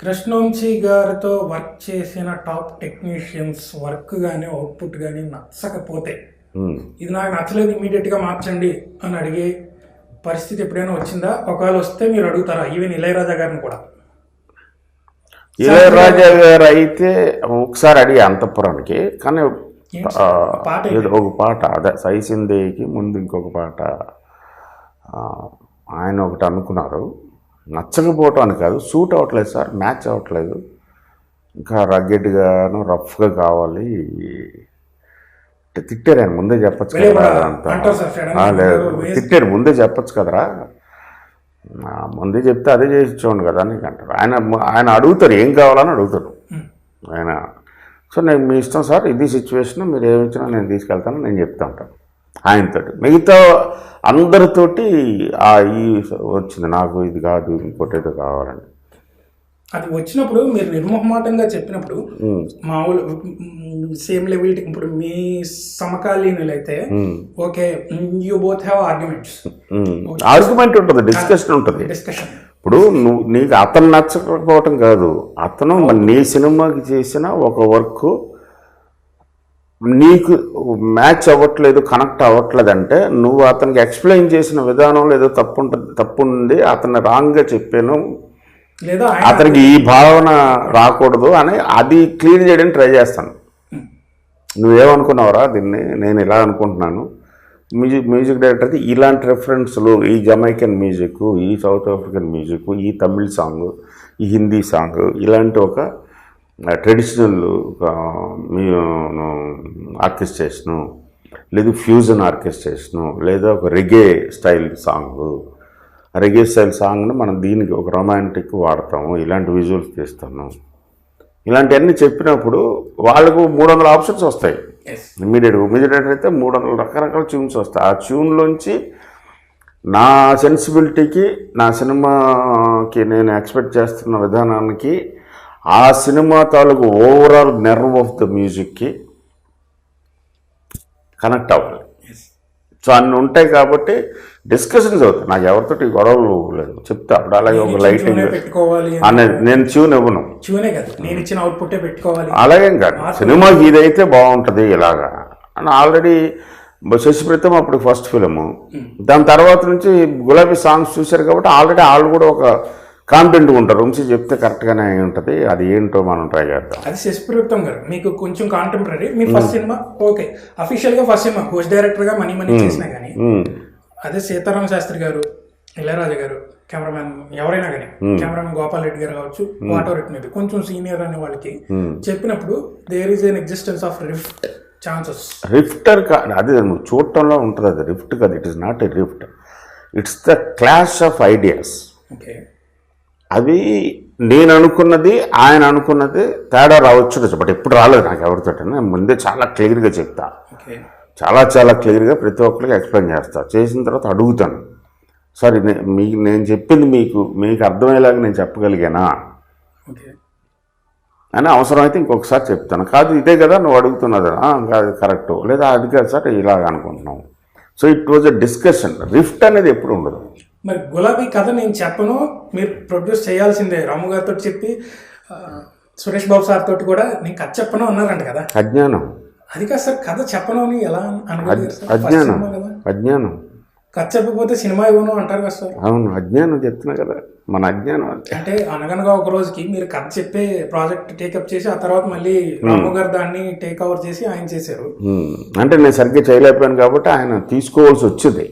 కృష్ణవంశీ గారితో వర్క్ చేసిన top technicians work కానీ అవుట్పుట్ కానీ నచ్చకపోతే. ఇది నాకు నచ్చలేదు ఇమీడియట్గా మార్చండి అని అడిగే పరిస్థితి ఎప్పుడైనా వచ్చిందా? ఒకవేళ వస్తే మీరు అడుగుతారా? ఈవెన్ ఇళయరాజా గారిని కూడా. ఇళయరాజా గారు అయితే ఒకసారి అడిగి అంతఃపురానికి కానీ ఒక పాట అదే సైసిందేకి ముందు ఇంకొక పాట ఆయన ఒకటి అనుకున్నారు. నచ్చకపోవటం అని కాదు. సూట్ అవ్వట్లేదు సార్. మ్యాచ్ అవ్వట్లేదు. ఇంకా రగ్గెడ్గాను రఫ్గా కావాలి. అంటే తిట్టారు ఆయన. ముందే చెప్పచ్చు కదా లేదు. తిట్టారు. ముందే చెప్పచ్చు కదరా. ముందే చెప్తే అదే చేసి ఇచ్చేవాడు కదా అని అంటారు. ఆయన ఆయన అడుగుతారు. ఏం కావాలని అడుగుతారు. ఆయన. సో నేను మీ ఇష్టం సార్. ఇది సిచ్యువేషన్ మీరు ఏమి ఇచ్చినా నేను తీసుకెళ్తాను. నేను చెప్తా ఉంటాను. ఆయనతోటి. మిగతా అందరితోటి ఆ ఈ వచ్చింది. నాకు ఇది కాదు ఇంకోటి ఏదో కావాలని అది వచ్చినప్పుడు మీరు నిర్మోహమాటంగా చెప్పినప్పుడు మామూలు సేమ్ లెవెల్ ఇప్పుడు మీ సమకాలీనులు అయితే ఉమ్, okay you both have arguments. Argument ఉంటుంది డిస్కషన్ ఉంటుంది. డిస్కషన్. ఇప్పుడు నువ్వు నీకు అతను నచ్చకపోవటం కాదు. అతను నీ సినిమాకి చేసిన ఒక వర్క్ నీకు మ్యాచ్ అవ్వట్లేదు కనెక్ట్ అవ్వట్లేదు అంటే నువ్వు అతనికి ఎక్స్ప్లెయిన్ చేసిన విధానంలో ఏదో తప్పు ఉంటుంది తప్పు ఉంది అతను రాంగ్గా చెప్పాను. లేదా అతనికి ఈ భావన రాకూడదు అని అది క్లియర్ చేయడానికి ట్రై చేస్తాను. నువ్వేమనుకున్నావురా దీన్ని? నేను ఇలా అనుకుంటున్నాను. మ్యూజిక్ మ్యూజిక్ డైరెక్టర్కి ఇలాంటి రెఫరెన్స్లు ఈ జమైకన్ మ్యూజిక్ ఈ సౌత్ ఆఫ్రికన్ మ్యూజిక్ ఈ తమిళ్ సాంగ్ ఈ హిందీ సాంగ్ ఇలాంటి ఒక ట్రెడిషనల్ ఆర్కెస్ట్రేషను లేదు ఫ్యూజన్ ఆర్కెస్ట్రేషను లేదా ఒక reggae style song reggae style సాంగ్ని మనం దీనికి ఒక రొమాంటిక్ వాడతాము ఇలాంటి విజువల్స్ తీస్తాను ఇలాంటివన్నీ చెప్పినప్పుడు వాళ్ళకు మూడు వందల ఆప్షన్స్ వస్తాయి. ఇమీడియట్గా ఇమీడియట్ అయితే మూడు వందల రకరకాల ట్యూన్స్ వస్తాయి. ఆ ట్యూన్లోంచి నా సెన్సిబిలిటీకి నా సినిమాకి నేను ఎక్స్పెక్ట్ చేస్తున్న విధానానికి ఆ సినిమా తాలూకు ఓవరాల్ నెర్వ్ ఆఫ్ ద మ్యూజిక్కి కనెక్ట్ అవ్వాలి. సో అన్ని ఉంటాయి కాబట్టి డిస్కషన్స్ అవుతాయి. నాకు ఎవరితోటి గొడవలు లేదు. చెప్తా. అప్పుడు అలాగే ఒక లైటింగ్ అనేది నేను ట్యూన్ ఇవ్వను. నేను ఇచ్చిన పెట్టుకోవాలి. అలాగేం కాదు. సినిమాకి ఇదైతే బాగుంటుంది ఇలాగా. అని ఆల్రెడీ శశిప్రీతం అప్పుడు ఫస్ట్ ఫిలిము దాని తర్వాత నుంచి గులాబీ సాంగ్స్ చూశారు కాబట్టి ఆల్రెడీ వాళ్ళు కూడా ఒక కాన్ఫిడెంట్ ఉంటారు. వంశీ చెప్తే కరెక్ట్గానే అయి ఉంటుంది. అది ఏంటో మనం ట్రై చేద్దాం. అది శశిప్రయుక్తం గారు. మీకు కొంచెం కాంటెంపరీ మీ ఫస్ట్ సినిమా? ఓకే. అఫీషియల్గా ఫస్ట్ సినిమా. హోస్ట్ డైరెక్టర్గా మనీ మనీ చేసినా కానీ అదే సీతారామ శాస్త్రి గారు ఇళయరాజా గారు కెమెరామెన్ ఎవరైనా కానీ కెమెరామెన్ గోపాల్ రెడ్డి గారు కావచ్చు వాట్ ఎవర్ ఇట్ మేబీ కొంచెం సీనియర్ అనే వాళ్ళకి చెప్పినప్పుడు there is an existence of rift chances rift అది నువ్వు చూడటంలో ఉంటుంది అది. రిఫ్ట్ కాదు. It is not a rift it's the clash of ideas okay అవి నేను అనుకున్నది ఆయన అనుకున్నది తేడా రావచ్చు బట్ ఎప్పుడు రాలేదు నాకు ఎవరితో ముందే చాలా క్లియర్గా చెప్తా. చాలా చాలా క్లియర్గా ప్రతి ఒక్కరికి ఎక్స్ప్లెయిన్ చేస్తా. చేసిన తర్వాత అడుగుతాను. సార్ మీ నేను చెప్పింది మీకు మీకు అర్థమయ్యేలాగా నేను చెప్పగలిగానా? అని అవసరమైతే ఇంకొకసారి చెప్తాను. కాదు ఇదే కదా నువ్వు అడుగుతున్నది. "ఆ, కాదు కరెక్ట్. లేదా అది కాదు సార్ ఇలాగ అనుకుంటున్నాం so it was a discussion. Rift అనేది ఎప్పుడు ఉండదు. మరి గులాబీ కథ నేను చెప్పను మీరు ప్రొడ్యూస్ చేయాల్సిందే. రాము గారితో చెప్పి సురేష్ బాబు సార్ తోటి కూడా నేను కథ చెప్పను అన్నారంట కదా. అజ్ఞానం. అది కాదు సార్ కథ చెప్పను అని ఎలా అజ్ఞానం. అజ్ఞానం. కథ చెప్పకపోతే సినిమా ఇవ్వను అంటారు కదా సార్. అవును అజ్ఞానం చెప్తున్నా కదా. మన అజ్ఞానం అంటే అనగనగా ఒక రోజుకి మీరు కథ చెప్పే ప్రాజెక్ట్ టేకప్ చేసి ఆ తర్వాత మళ్ళీ రాము గారు దాన్ని టేక్ ఓవర్ చేసి ఆయన చేశారు. ఉమ్, అంటే నేను సరిగ్గా చేయలేకపోయాను కాబట్టి ఆయన తీసుకోవాల్సి వచ్చింది.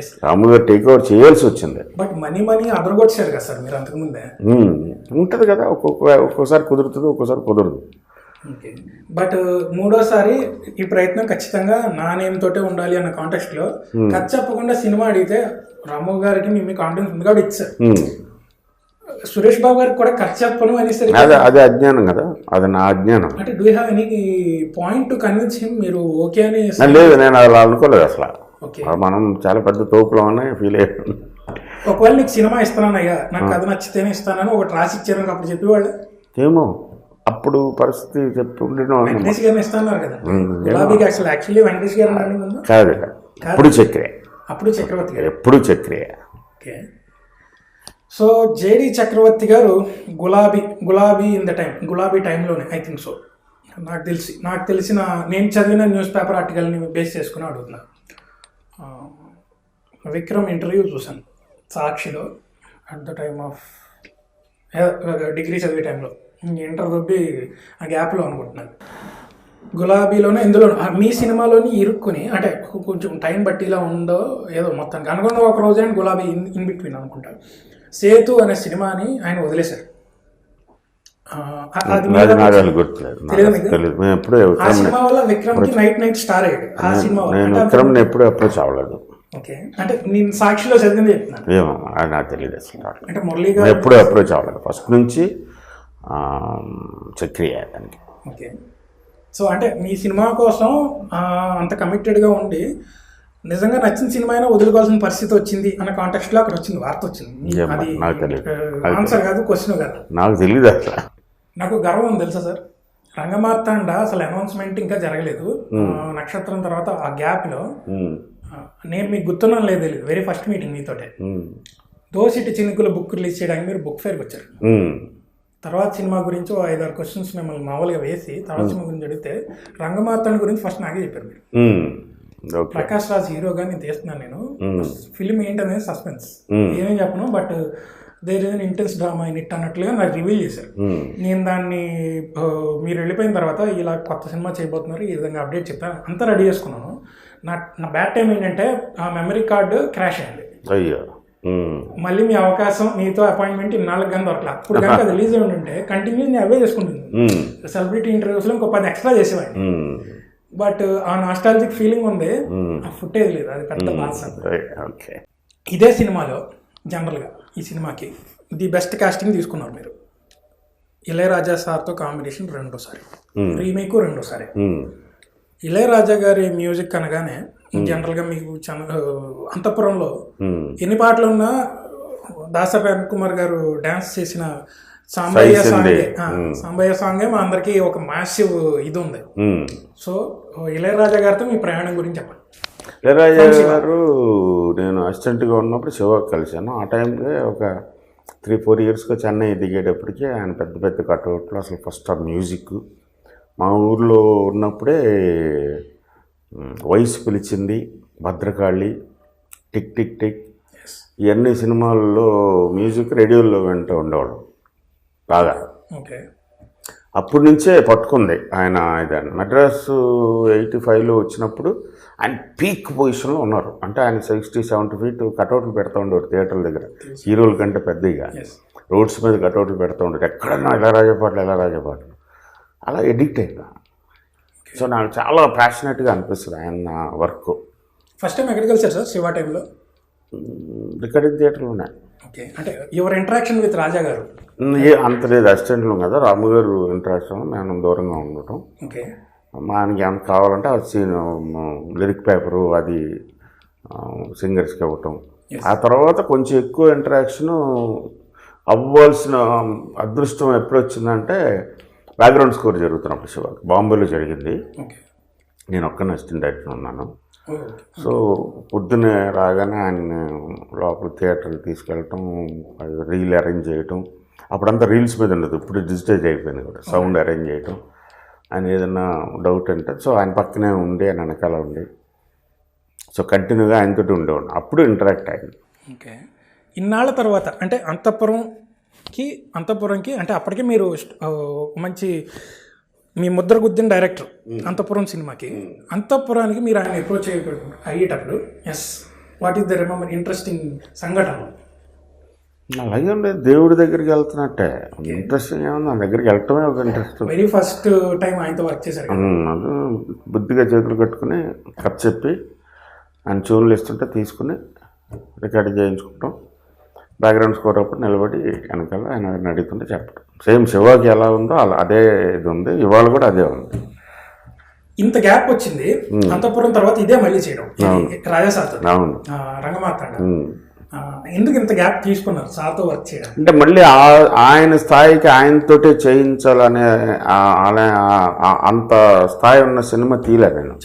ఎస్ రాము గారు టేక్ ఓవర్ చేయాల్సి వచ్చింది. బట్ మనీ మనీ అదరగొచ్చారు కదా సార్ మీరు అంతకుముందే ఉమ్, ఉంటది కదా ఒక్కొక్క ఒక్కోసారి కుదురుతుంది ఒక్కోసారి కుదరదు. ఓకే బట్ మూడోసారి ఈ ప్రయత్నం ఖచ్చితంగా నా నేమ్ తోటే ఉండాలి అన్న కాంటెక్స్ట్లో కథ చెప్పకుండా సినిమా అడిగితే రాము గారికి మీ కాన్ఫిడెన్స్ ఉంది కాబట్టి ఇచ్చారు సురేష్ బాబు గారికి కూడా కథ చెప్పను అనేసరి అదే అదే అజ్ఞానం కదా అది నా అజ్ఞానం. అంటే do have any point to convince him మీరు ఓకే అని లేదు నేను అలా అనుకోలేదు అసలు. మనం చాలా పెద్ద తోపులో ఉన్నాయి ఫీల్ అయ్యాను ఒకవేళ నీకు సినిమా ఇస్తున్నానయ్యా నాకు కథ నచ్చితేనే ఇస్తానని ఒకటి రాసి ఇచ్చారని అప్పుడు చెప్పేవాళ్ళు. ఏమో అప్పుడు పరిస్థితి చెప్పి ఉండడం వెంకటేష్ గారిని ఇస్తాన్నారు కదా. గులాబీకి అసలు యాక్చువల్లీ వెంకటేష్ గారు ముందు. కాదు ఎప్పుడు చక్రే. అప్పుడు చక్రవర్తి గారు. ఎప్పుడు చక్రే. Okay. So JD Chakravarthi garu Gulabi Gulabi in the time గులాబీ టైంలోనే ఐ థింక్ సో నాకు తెలిసి నాకు తెలిసిన నేను చదివిన న్యూస్ పేపర్ ఆర్టికల్ని బేస్ చేసుకుని అడుగుతున్నా. ఆ, విక్రమ్ ఇంటర్వ్యూ చూశాను సాక్షిలో at the time of degree చదివే టైంలో ఇంటర్ దొబ్బి ఆ గ్యాప్లో అనుకుంటున్నాను. గులాబీలోనే ఇందులో మీ సినిమాలోని ఇరుక్కుని అంటే కొంచెం టైం బట్టి ఇలా ఉందో ఏదో మొత్తానికి అనుకున్న ఒక రోజు ఆయన గులాబీ ఇన్ ఇన్ బిట్వీన్ అనుకుంటాను సేతు అనే సినిమాని ఆయన వదిలేశారు. గుర్తులేదు తెలియదు? తెలియదు మేము ఎప్పుడూ ఆ విక్రమ్ సినిమా వల్ల విక్రమ్కి నైట్ నైట్ స్టార్ అయ్యాడు. ఆ సినిమా వల్ల. నేను అంటే విక్రమ్ని ఎప్పుడూ అప్రోచ్ అవ్వలేదు ఓకే. అంటే నేను సాక్షిలో చదివింది ఏమో నాకు తెలియదు అసలు అంటే మురళీ నేను గారు ఎప్పుడూ అప్రోచ్ అవ్వలేదు ఫస్ట్ నుంచి చక్రియ దానికి ఓకే. సో అంటే మీ సినిమా కోసం అంత కమిటెడ్గా ఉండి నిజంగా నచ్చిన సినిమా అయినా వదులుకోవాల్సిన పరిస్థితి వచ్చింది అన్న కాంటెక్స్ట్లో అక్కడ వచ్చింది వార్త వచ్చింది. అది నాకు తెలియదు. ఆన్సర్ కాదు క్వశ్చన్ కాదు. నాకు తెలియదు అసలు. నాకు గర్వం ఉంది తెలుసా సార్? రంగమార్తాండ అసలు అనౌన్స్మెంట్ ఇంకా జరగలేదు. నక్షత్రం తర్వాత ఆ గ్యాప్లో ఉమ్, ఆ, నేను మీకు గుర్తున్నాను లేదు తెలియదు వెరీ ఫస్ట్ మీటింగ్ మీతోటే. దోసిటి చినుకుల బుక్ రిలీజ్ చేయడానికి మీరు బుక్ ఫేర్కి వచ్చారు. తర్వాత సినిమా గురించి ఐదారు క్వశ్చన్స్ మిమ్మల్ని మామూలుగా వేసి తర్వాత సినిమా గురించి అడిగితే రంగమార్తాండ గురించి ఫస్ట్ నాకే చెప్పారు మీరు. ప్రకాష్ రాజ్ హీరోగా నేను తీస్తున్నాను నేను. ఫిల్మ్ ఏంటనేది సస్పెన్స్ Hmm. ఏమేం చెప్పను but there is intense drama in it అన్నట్లుగా నాకు రివీల్ చేశారు. ఉమ్, నేను దాన్ని మీరు వెళ్ళిపోయిన తర్వాత ఇలా కొత్త సినిమా చేయబోతున్నారు ఈ విధంగా అప్డేట్ చెప్పాను. అంతా రెడీ చేసుకున్నాను. నా నా బ్యాడ్ టైం ఏంటంటే ఆ మెమరీ కార్డు క్రాష్ అయింది. అయ్యో. ఉమ్, మళ్ళీ మీ అవకాశం మీతో అపాయింట్మెంట్ ఇన్నాళ్ళకి కానీ దొరకలే. అప్పుడు కనుక అది రిలీజ్ అయి ఉంటే కంటిన్యూ నేను అవే చేసుకుంటుంది. సెలబ్రిటీ ఇంటర్వ్యూస్లో ఇంకో పది ఎక్స్ట్రా చేసేవాడిని. బట్ ఆ నాస్టాలజిక్ ఫీలింగ్ ఉంది ఆ ఫుటేజ్ లేదు. అది పెద్ద బాధ. ఇదే సినిమాలో జనరల్గా ఈ సినిమాకి. ది బెస్ట్ కాస్టింగ్ తీసుకున్నారు మీరు. ఇళయరాజా సార్తో కాంబినేషన్ రెండోసారి. రీమేక్ రెండోసారి. ఇళయరాజా గారి మ్యూజిక్ అనగానే జనరల్గా మీకు అంతఃపురంలో ఎన్ని పాటలు ఉన్నా దాసరి కుమార్ గారు డాన్స్ చేసిన సాంబయ్య సాంగే సాంబయ్య సాంగే మా అందరికీ ఒక మాసివ్ ఇది ఉంది. సో ఇళయరాజా గారితో మీ ప్రయాణం గురించి చెప్పండి. ఇళయరాజా గారు నేను అసిస్టెంట్గా ఉన్నప్పుడు శివ కలిశాను. ఆ టైంలో ఒక త్రీ ఫోర్ ఇయర్స్గా చెన్నై దిగేటప్పటికి ఆయన పెద్ద పెద్ద కట్అవుట్లు అసలు ఫస్ట్ ఆ మ్యూజిక్. మా ఊర్లో ఉన్నప్పుడే వయసు పిలిచింది భద్రకాళి టిక్ టిక్ టిక్. ఇవన్నీ సినిమాల్లో మ్యూజిక్ రేడియోలో వింటూ ఉండేవాడు బాగా. ఓకే. అప్పటి నుంచే పట్టుకుంది ఆయన ఇదాన్ని మెడ్రాస్ ఎయిటీ ఫైవ్లో వచ్చినప్పుడు ఆయన పీక్ పొజిషన్లో ఉన్నారు. అంటే ఆయన సిక్స్టీ సెవెంటీ ఫీట్ కటౌట్లు పెడతా ఉండేవారు థియేటర్ల దగ్గర. హీరోల కంటే పెద్దగా రోడ్స్ మీద కటౌట్లు పెడతా ఉండేవారు. ఎక్కడన్నా ఎలా రాజపాటలు ఎలా రాజపాటలు. అలా ఎడిక్ట్ అయినా. సో నాకు చాలా ప్యాషనెట్గా అనిపిస్తుంది ఆయన వర్క్. ఫస్ట్ టైం ఎక్కడికి వెళ్తారు సార్ శివ టైంలో? రికార్డింగ్ థియేటర్లోనే. ఓకే. అంటే your interaction with Raja garu? అంత లేదు. అసిస్టెంట్లు కదా. రాము గారు ఇంట్రాక్షన్ మేము దూరంగా ఉండటం. ఓకే. మా ఆయనకి ఏమైనా కావాలంటే ఆ సీన్ లిరిక్ పేపరు అది సింగర్స్కి ఇవ్వటం. ఆ తర్వాత కొంచెం ఎక్కువ ఇంటరాక్షన్ అవ్వాల్సిన అదృష్టం ఎప్పుడు వచ్చిందంటే బ్యాక్గ్రౌండ్ స్కోర్ జరుగుతున్నప్పుడు శివ బాంబేలో జరిగింది. నేను ఒక్కనే అసిస్టెంట్ డైరెక్టర్ ఉన్నాను. ఓకే సో పొద్దున్నే రాగానే ఆయన లోపల థియేటర్కి తీసుకెళ్ళటం అది రీల్ అరేంజ్ చేయటం. అప్పుడంతా రీల్స్ మీద ఉండదు ఇప్పుడు డిజిటైజ్ అయిపోయింది కూడా సౌండ్ అరేంజ్ చేయటం. ఆయన ఏదైనా డౌట్ అంటే సో ఆయన పక్కనే ఉండి ఆయన వెనకాల ఉండి. సో కంటిన్యూగా ఆయనతోటి ఉండేవాడు అప్పుడు ఇంటరాక్ట్ అయింది. ఓకే. ఇన్నాళ్ళ తర్వాత అంటే అంతఃపురంకి అంతఃపురంకి అంటే అప్పటికే మీరు మంచి మీ ముద్ర గుద్దిన డైరెక్టర్ అంతఃపురం సినిమాకి అంతఃపురానికి మీరు ఆయన అప్రోచ్ అయ్యేటప్పుడు yes what is the remember interesting సంఘటన? అలాగే దేవుడి దగ్గరికి వెళ్తున్నట్టే. ఇంట్రెస్టింగ్ ఏమన్నా నా దగ్గరికి వెళ్ళటమే ఒక ఇంట్రెస్ట్ వెరీ ఫస్ట్ టైం ఆయనతో వర్క్ చేశారు. అది బుద్ధిగా చేతులు కట్టుకుని కథ చెప్పి ఆయన ట్యూన్లు ఇస్తుంటే తీసుకుని రికార్డ్ చేయించుకుంటాం. బ్యాక్గ్రౌండ్ స్కోర్ అప్పుడు నిలబడి వెనకాల ఆయన అడుగుతుంటే చెప్పడం సేమ్ శివాకి ఎలా ఉందో అలా అదే ఇది ఉంది. ఇవాళ కూడా అదే ఉంది. ఇంత గ్యాప్ వచ్చింది. అంతఃపురం తర్వాత ఇదే మళ్ళీ చేయడం. ఇది రాజా సార్తో అవును. ఆ, ఎందుకు ఇంత గ్యాప్ తీసుకున్నారు? సార్తో వర్క్ చేయడం అంటే మళ్ళీ ఆ- ఆయన స్థాయికి ఆయనతోటే చేయించాలనే అంత స్థాయి ఉన్న సినిమా తీయలే నేను.